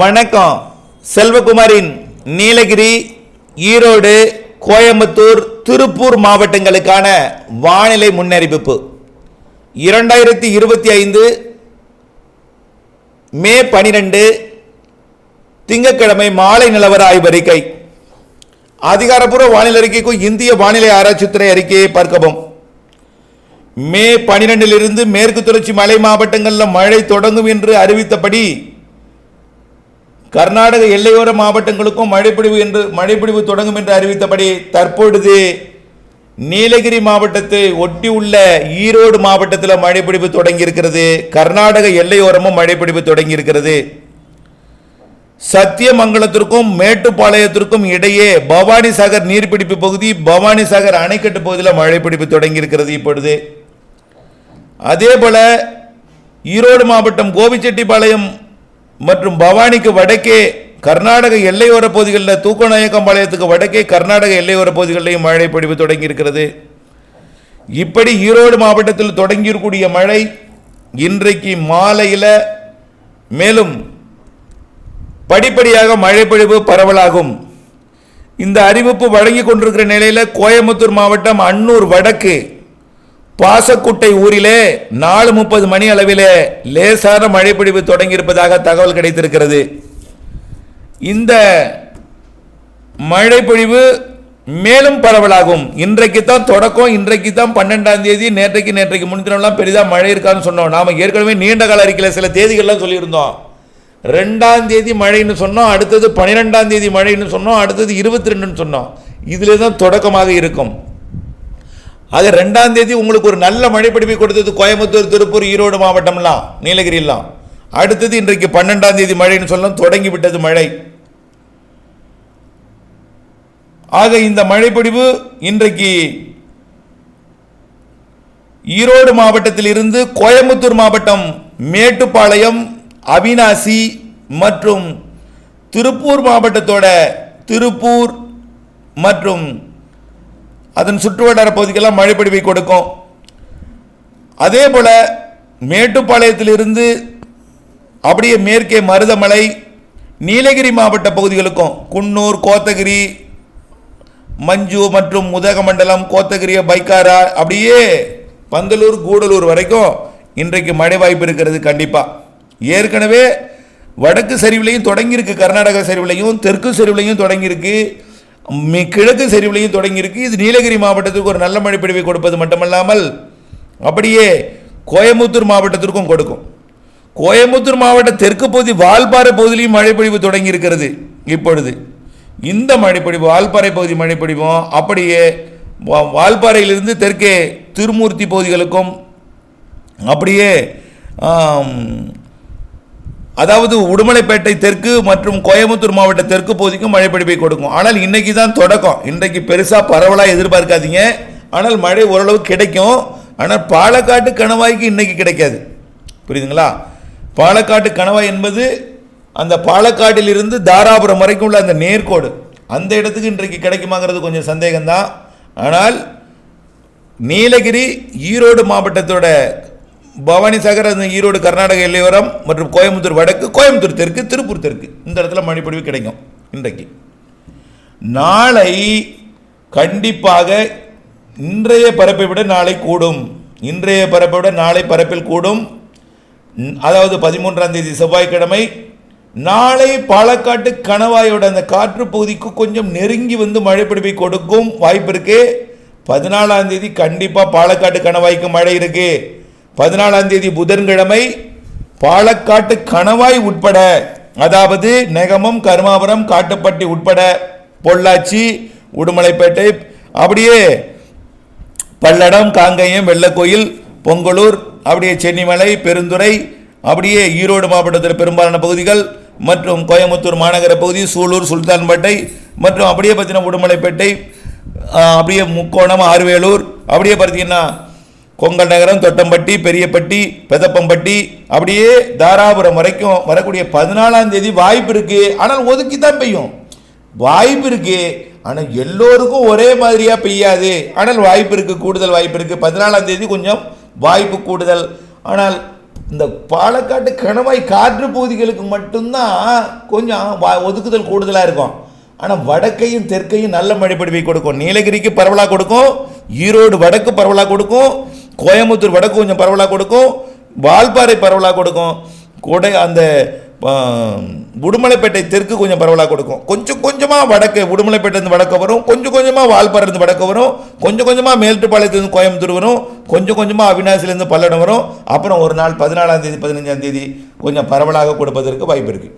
வணக்கம். செல்வகுமாரின் நீலகிரி ஈரோடு கோயம்புத்தூர் திருப்பூர் மாவட்டங்களுக்கான வானிலை முன்னறிவிப்பு. இரண்டாயிரத்தி இருபத்தி ஐந்து மே பனிரெண்டு திங்கட்கிழமை மாலை நிலவர ஆய்வறிக்கை. அதிகாரப்பூர்வ வானிலை அறிக்கைக்கும் இந்திய வானிலை ஆராய்ச்சித்துறை அறிக்கையை பார்க்கவும். மே பனிரெண்டிலிருந்து மேற்கு தொடர்ச்சி மலை மாவட்டங்களில் மழை தொடங்கும் என்று அறிவித்தபடி கர்நாடக எல்லையோர மாவட்டங்களுக்கும் மழைப்பிடிவு என்று மழைப்பிடிவு தொடங்கும் என்று அறிவித்தபடி தற்பொழுது நீலகிரி மாவட்டத்தை ஒட்டி உள்ள ஈரோடு மாவட்டத்தில் மழைப்பிடிப்பு தொடங்கியிருக்கிறது. கர்நாடக எல்லையோரமும் மழைப்பிடிப்பு தொடங்கியிருக்கிறது. சத்தியமங்கலத்திற்கும் மேட்டுப்பாளையத்திற்கும் இடையே பவானி சாகர் நீர்பிடிப்பு பகுதி பவானி சாகர் அணைக்கட்டு பகுதியில் மழைப்பிடிப்பு தொடங்கியிருக்கிறது இப்பொழுது. அதே போல் ஈரோடு மாவட்டம் கோபிச்செட்டிப்பாளையம் மற்றும் பவானிக்கு வடக்கே கர்நாடக எல்லையோர பகுதிகளில் தூக்கநாயக்கம்பாளையத்துக்கு வடக்கே கர்நாடக எல்லையோர பகுதிகளிலையும் மழை பொழிவு தொடங்கியிருக்கிறது. இப்படி ஈரோடு மாவட்டத்தில் தொடங்கியிருக்கூடிய மழை இன்றைக்கு மாலையில் மேலும் படிப்படியாக மழை பொழிவு பரவலாகும். இந்த அறிவிப்பு வழங்கி கொண்டிருக்கிற நிலையில் கோயம்புத்தூர் மாவட்டம் அன்னூர் வடக்கு பாசக்குட்டை ஊரிலே நாலு முப்பது மணி அளவிலே லேசான மழைப்பொழிவு தொடங்கியிருப்பதாக தகவல் கிடைத்திருக்கிறது. இந்த மழைப்பொழிவு மேலும் பரவலாகும். இன்றைக்கு தான் தொடக்கம் இன்றைக்கு தான் பன்னெண்டாம் தேதி நேற்றைக்கு நேற்றைக்கு முன்தினம்லாம் பெரிதாக மழை இருக்கான்னு சொன்னோம். நாம் ஏற்கனவே நீண்ட கால அறிக்கையில் சில தேதிகள்லாம் சொல்லியிருந்தோம். ரெண்டாம் தேதி மழைன்னு சொன்னோம் அடுத்தது பன்னிரெண்டாம் தேதி மழைன்னு சொன்னோம் அடுத்தது இருபத்தி ரெண்டுன்னு சொன்னோம். இதிலே தான் தொடக்கமாக இருக்கும். ஆக ரெண்டாம் தேதி உங்களுக்கு ஒரு நல்ல மழைப்பிடிப்பை கொடுத்தது கோயம்புத்தூர் திருப்பூர் ஈரோடு மாவட்டம்லாம். நீலகிரிலாம். அடுத்தது இன்றைக்கு பன்னெண்டாம் தேதி மழைன்னு சொல்லலாம் தொடங்கி விட்டது மழை. ஆக இந்த மழைப்பிடிவு இன்றைக்கு ஈரோடு மாவட்டத்தில் இருந்து கோயம்புத்தூர் மாவட்டம் மேட்டுப்பாளையம் அவினாசி மற்றும் திருப்பூர் மாவட்டத்தோட திருப்பூர் மற்றும் அதன் சுற்றுவட்டார பகுதிக்கெல்லாம் மழைப்பொழிவை கொடுக்கும். அதே போல மேட்டுப்பாளையத்திலிருந்து அப்படியே மேற்கே மருதமலை நீலகிரி மாவட்ட பகுதிகளுக்கும் குன்னூர் கோத்தகிரி மஞ்சு மற்றும் உதகமண்டலம் கோத்தகிரி பைக்காரா அப்படியே பந்தலூர் கூடலூர் வரைக்கும் இன்றைக்கு மழை வாய்ப்பு இருக்கிறது கண்டிப்பாக ஏற்கனவே வடக்கு சரிவிலையும் தொடங்கியிருக்கு கர்நாடக சரிவிலையும் தெற்கு சரிவிலையும் தொடங்கியிருக்கு. கிழக்கு சரிவுலையும் தொடங்கியிருக்கு. இது நீலகிரி மாவட்டத்திற்கு ஒரு நல்ல மழைப்பொழிவை கொடுப்பது மட்டுமல்லாமல் அப்படியே கோயம்புத்தூர் மாவட்டத்திற்கும் கொடுக்கும். கோயம்புத்தூர் மாவட்ட தெற்கு பகுதி வால்பாறை பகுதியிலையும் மழைப்பொழிவு தொடங்கி இருக்கிறது இப்பொழுது. இந்த மழைப்பொழிவு வால்பாறை பகுதி மழைப்பொழிவும் அப்படியே வா- வால்பாறையிலிருந்து தெற்கே திருமூர்த்தி பகுதிகளுக்கும் அப்படியே அதாவது உடுமலைப்பேட்டை தெற்கு மற்றும் கோயம்புத்தூர் மாவட்ட தெற்கு பகுதிக்கும் மழைப்பிடிப்பை கொடுக்கும். ஆனால் இன்னைக்கு தான் தொடக்கம். இன்றைக்கு பெருசாக பரவலாக எதிர்பார்க்காதீங்க. ஆனால் மழை ஓரளவு கிடைக்கும். ஆனால் பாலக்காட்டு கணவாய்க்கு இன்றைக்கி கிடைக்காது. புரியுதுங்களா? பாலக்காட்டு கணவாய் என்பது அந்த பாலக்காட்டிலிருந்து தாராபுரம் வரைக்கும் உள்ள அந்த நேர்கோடு. அந்த இடத்துக்கு இன்றைக்கு கிடைக்குமாங்கிறது கொஞ்சம் சந்தேகம்தான். ஆனால் நீலகிரி ஈரோடு மாவட்டத்தோட பவானி சாகர் அந்த ஈரோடு கர்நாடக எல்லையோரம் மற்றும் கோயம்புத்தூர் வடக்கு கோயம்புத்தூர் தெற்கு திருப்பூர் தெற்கு. இந்த இடத்துல மழைப்பொழிவு கிடைக்கும் இன்றைக்கு. நாளை கண்டிப்பாக இன்றைய பரப்பை விட நாளை கூடும். இன்றைய பரப்பை விட நாளை பரப்பில் கூடும். அதாவது பதிமூன்றாம் தேதி செவ்வாய்க்கிழமை. நாளை பாலக்காட்டு கணவாயோட அந்த காற்று பகுதிக்கு கொஞ்சம் நெருங்கி வந்து மழைப்பிடிப்பை கொடுக்கும் வாய்ப்பு இருக்கு. பதினாலாம் தேதி கண்டிப்பாக பாலக்காட்டு கணவாய்க்கு மழை இருக்கு. பதினாலாம் தேதி புதன்கிழமை பாலக்காட்டு கணவாய் உட்பட அதாவது நெகமம் கருமாபுரம் காட்டுப்பட்டி உட்பட பொள்ளாச்சி உடுமலைப்பேட்டை அப்படியே பல்லடம் காங்கையம் வெள்ளக்கோயில் பொங்கலூர் அப்படியே சென்னிமலை பெருந்துறை அப்படியே ஈரோடு மாவட்டத்தில் பெரும்பாலான பகுதிகள் மற்றும் கோயம்புத்தூர் மாநகர பகுதி சூலூர் சுல்தான்பேட்டை மற்றும் அப்படியே பார்த்தீங்கன்னா உடுமலைப்பேட்டை அப்படியே முக்கோணம் ஆர்வேலூர் அப்படியே பார்த்தீங்கன்னா கொங்கல் நகரம் தொட்டம்பட்டி பெரியப்பட்டி பெதப்பம்பட்டி அப்படியே தாராபுரம் வரைக்கும் வரக்கூடிய பதினாலாம் தேதி வாய்ப்பு இருக்குது ஆனால் ஒதுக்கி தான் பெய்யும். வாய்ப்பு இருக்கு. ஆனால் எல்லோருக்கும் ஒரே மாதிரியாக பெய்யாது. ஆனால் வாய்ப்பு இருக்குது கூடுதல் வாய்ப்பு இருக்குது பதினாலாம் தேதி கொஞ்சம் வாய்ப்பு கூடுதல். ஆனால் இந்த பாலக்காட்டு கணவாய் காற்று பகுதிகளுக்கு மட்டும்தான் கொஞ்சம் ஒதுக்குதல் கூடுதலாக இருக்கும். ஆனால் வடக்கையும் தெற்கையும் நல்ல மழை பொழிவை கொடுக்கும். நீலகிரிக்கு பரவலாக கொடுக்கும். ஈரோடு வடக்கு பரவலாக கொடுக்கும். கோயம்புத்தூர் வடக்கு கொஞ்சம் பரவலாக கொடுக்கும் வால்பாறை பரவலாக கொடுக்கும் கொடை அந்த உடுமலைப்பேட்டை தெற்கு கொஞ்சம் பரவலாக கொடுக்கும். கொஞ்சம் கொஞ்சமாக வடக்கு உடுமலைப்பேட்டை வடக்க வரும் கொஞ்சம் கொஞ்சமாக வால்பாறைந்து வடக்க வரும் கொஞ்சம் கொஞ்சமாக மேல்ட்டுப்பாளையத்துலேருந்து கோயம்புத்தூர் வரும் கொஞ்சம் கொஞ்சமாக அவினாசிலேருந்து பல்லடம் வரும். அப்புறம் ஒரு நாள் பதினாலாம் தேதி பதினஞ்சாம் தேதி கொஞ்சம் பரவலாக கொடுப்பதற்கு வாய்ப்பு இருக்குது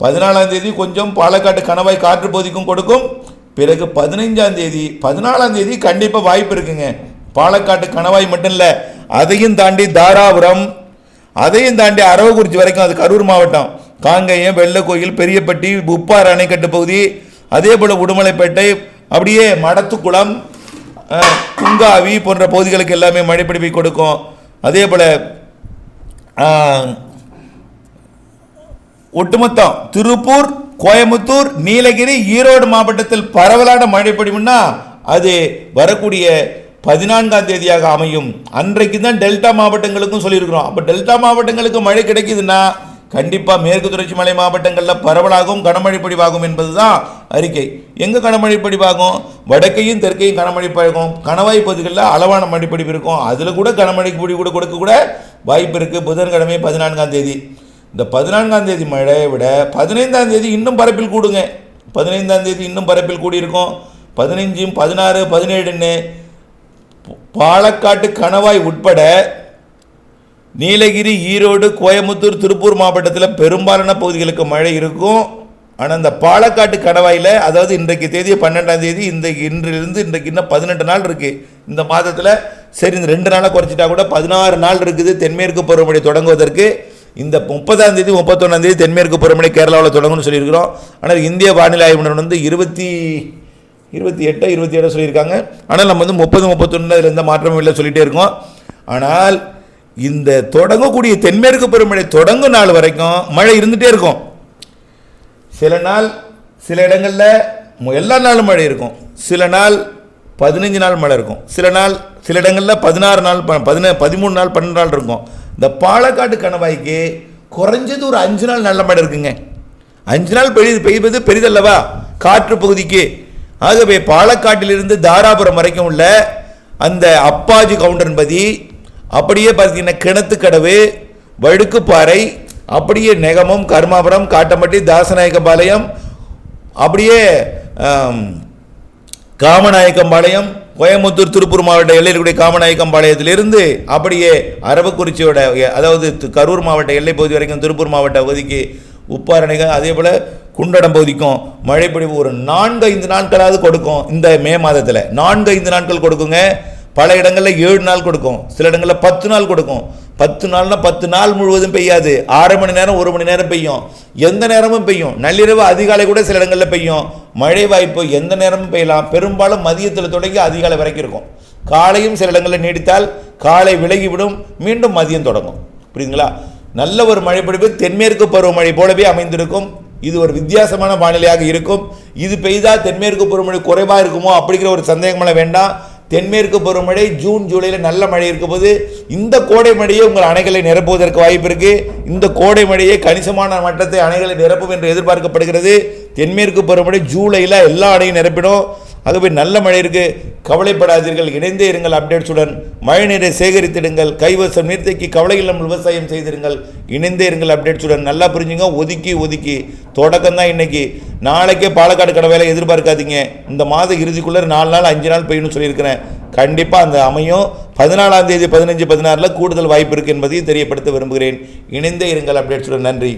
பதினாலாம் தேதி கொஞ்சம் பாலக்காட்டு கணவாய் காற்று பகுதிக்கும் கொடுக்கும். பிறகு பதினைஞ்சாம் தேதி பதினாலாம் தேதி கண்டிப்பாக வாய்ப்பு இருக்குங்க. பாலக்காட்டு கணவாய் மட்டும் இல்லை அதையும் தாண்டி தாராபுரம் அதையும் தாண்டி அரவக்குறிச்சி வரைக்கும் அது கரூர் மாவட்டம். காங்கேயம் வெள்ளக்கோயில் பெரியப்பட்டி உப்பாறு அணைக்கட்டு பகுதி அதே போல் உடுமலைப்பேட்டை அப்படியே மடத்துக்குளம் குங்காவி போன்ற பகுதிகளுக்கு எல்லாமே மழைப்பிடிப்பை கொடுக்கும். அதே போல் ஒட்டுமொத்தம் திருப்பூர் கோயம்புத்தூர் நீலகிரி ஈரோடு மாவட்டத்தில் பரவலான மழை பொழிவுன்னா அது வரக்கூடிய பதினான்காம் தேதியாக அமையும். அன்றைக்கு தான் டெல்டா மாவட்டங்களுக்கும் சொல்லியிருக்கிறோம். அப்போ டெல்டா மாவட்டங்களுக்கு மழை கிடைக்குதுன்னா கண்டிப்பாக மேற்கு தொடர்ச்சி மலை மாவட்டங்களில் பரவலாகவும் கனமழை பொழிவாகும் என்பது தான் அறிக்கை. எங்கே கனமழை பொழிவாகும்? வடக்கையும் தெற்கையும் கனமழை பழகும் கணவாய் பகுதிகளில் அளவான மழை பொழிவு இருக்கும். அதில் கூட கனமழை பொடி கூட கொடுக்க கூட வாய்ப்பு இருக்குது புதன்கிழமை பதினான்காம் தேதி. இந்த பதினான்காம் தேதி மழையை விட பதினைந்தாம் தேதி இன்னும் பரப்பில் கூடுங்க. பதினைந்தாம் தேதி இன்னும் பரப்பில் கூடியிருக்கும். பதினைஞ்சும் பதினாறு பதினேழுன்னு பாலக்காட்டு கணவாய் உட்பட நீலகிரி ஈரோடு கோயம்புத்தூர் திருப்பூர் மாவட்டத்தில் பெரும்பாலான பகுதிகளுக்கு மழை இருக்கும். ஆனால் இந்த பாலக்காட்டு கணவாயில் அதாவது இன்றைக்கு தேதி பன்னெண்டாம் தேதி இந்த இன்றிலிருந்து இன்றைக்கு இன்னும் பதினெட்டு நாள் இருக்குது இந்த மாதத்தில் சரி இந்த ரெண்டு நாளாக குறைச்சிட்டா கூட பதினாறு நாள் இருக்குது தென்மேற்கு பருவமழை தொடங்குவதற்கு. இந்த முப்பதாம் தேதி முப்பத்தொன்னாம் தேதி தென்மேற்கு பருவமழை கேரளாவில் தொடங்கும்னு சொல்லியிருக்கிறோம். ஆனால் இந்திய வானிலை ஆய்வு வந்து இருபத்தி இருபத்தி எட்டு இருபத்தி ஏழு சொல்லியிருக்காங்க. ஆனால் நம்ம வந்து முப்பது முப்பத்தொன்று அதில் எந்த மாற்றமும் இல்லை சொல்லிகிட்டே இருக்கோம். ஆனால் இந்த தொடங்கக்கூடிய தென்மேற்கு பெருமழை தொடங்கும் நாள் வரைக்கும் மழை இருந்துகிட்டே இருக்கும். சில நாள் சில இடங்களில் எல்லா நாளும் மழை இருக்கும். சில நாள் பதினஞ்சு நாள் மழை இருக்கும். சில நாள் சில இடங்களில் பதினாறு நாள் ப- பதின பதிமூணு நாள் பன்னெண்டு நாள் இருக்கும். இந்த பாலக்காட்டு கணவாய்க்கு குறைஞ்சது ஒரு அஞ்சு நாள் நல்ல மழை இருக்குங்க. அஞ்சு நாள் பெய்து பெய்வது பெரிதல்லவா? காற்று பகுதிக்கு ஆகவே பாலக்காட்டிலிருந்து தாராபுரம் வரைக்கும் உள்ள அந்த அப்பாஜி கவுண்டன்பதி அப்படியே பார்த்தீங்கன்னா கிணத்துக்கடவு வழுக்குப்பாறை அப்படியே நெகமம் கர்மாபுரம் காட்டம்பட்டி தாசநாயக்கம்பாளையம் அப்படியே காமநாயக்கம்பாளையம் கோயம்புத்தூர் திருப்பூர் மாவட்ட எல்லையில் கூடிய காமநாயக்கம்பாளையத்திலிருந்து அப்படியே அரவக்குறிச்சியோட அதாவது கரூர் மாவட்ட எல்லை பகுதி வரைக்கும் திருப்பூர் மாவட்ட பகுதிக்கு உப்பாரணைகள் அதே போல் குண்டடம் பகுதிக்கும் மழைப்பொழிவு ஒரு நான்கு ஐந்து நாட்களாவது கொடுக்கும் இந்த மே மாதத்தில். நான்கு ஐந்து நாட்கள் கொடுக்குங்க. பல இடங்களில் ஏழு நாள் கொடுக்கும். சில இடங்களில் பத்து நாள் கொடுக்கும். பத்து நாள்னா பத்து நாள் முழுவதும் பெய்யாது. ஆறு மணி நேரம் ஒரு மணி நேரம் பெய்யும். எந்த நேரமும் பெய்யும். நள்ளிரவு அதிகாலை கூட சில இடங்களில் பெய்யும். மழை வாய்ப்பு எந்த நேரமும் பெய்யலாம். பெரும்பாலும் மதியத்தில் தொடங்கி அதிகாலை வரைக்கும் இருக்கும். காலையும் சில இடங்களில் நீடித்தால் காலை விலகிவிடும். மீண்டும் மதியம் தொடங்கும். புரியுதுங்களா? நல்ல ஒரு மழை தென்மேற்கு பருவமழை போலவே அமைந்திருக்கும். இது ஒரு வித்தியாசமான வானிலையாக இருக்கும். இது பெய்தால் தென்மேற்கு பருவமழை குறைவாக இருக்குமோ அப்படிங்கிற ஒரு சந்தேகமெல்லாம் வேண்டாம். தென்மேற்கு பருவமழை ஜூன் ஜூலையில் நல்ல மழை இருக்கும்போது போது இந்த கோடை மழையே உங்கள் அணைகளை நிரப்புவதற்கு வாய்ப்பு இருக்கு. இந்த கோடை மழையே கணிசமான மட்டத்தை அணைகளை நிரப்பும் என்று எதிர்பார்க்கப்படுகிறது. தென்மேற்கு பருவமழை ஜூலையில் எல்லா அணையும் நிரப்பிடும். ஆகவே நல்ல மழை இருக்குது கவலைப்படாதீர்கள் இணைந்தே இருங்கள் அப்டேட்ஸுடன். மழை நீரை சேகரித்திடுங்கள். கைவசம் நீர்த்தேக்கி கவலை இல்லாமல் விவசாயம் செய்திருங்கள். இணைந்தே இருங்கள் அப்டேட்ஸுடன். நல்லா புரிஞ்சுங்க ஒதுக்கி ஒதுக்கி. தொடக்கம் தான் இன்னைக்கு. நாளைக்கே பாலக்காடு கடவையில் எதிர்பார்க்காதீங்க. இந்த மாத இறுதிக்குள்ளே நாலு நாள் அஞ்சு நாள் பெய்யணும்னு சொல்லியிருக்கிறேன். கண்டிப்பாக அந்த அமையும். பதினாலாம் தேதி பதினஞ்சு பதினாறில் கூடுதல் வாய்ப்பு இருக்குது என்பதையும் தெரியப்படுத்த விரும்புகிறேன். இணைந்தே இருங்கள் அப்டேட்ஸுடன். நன்றி.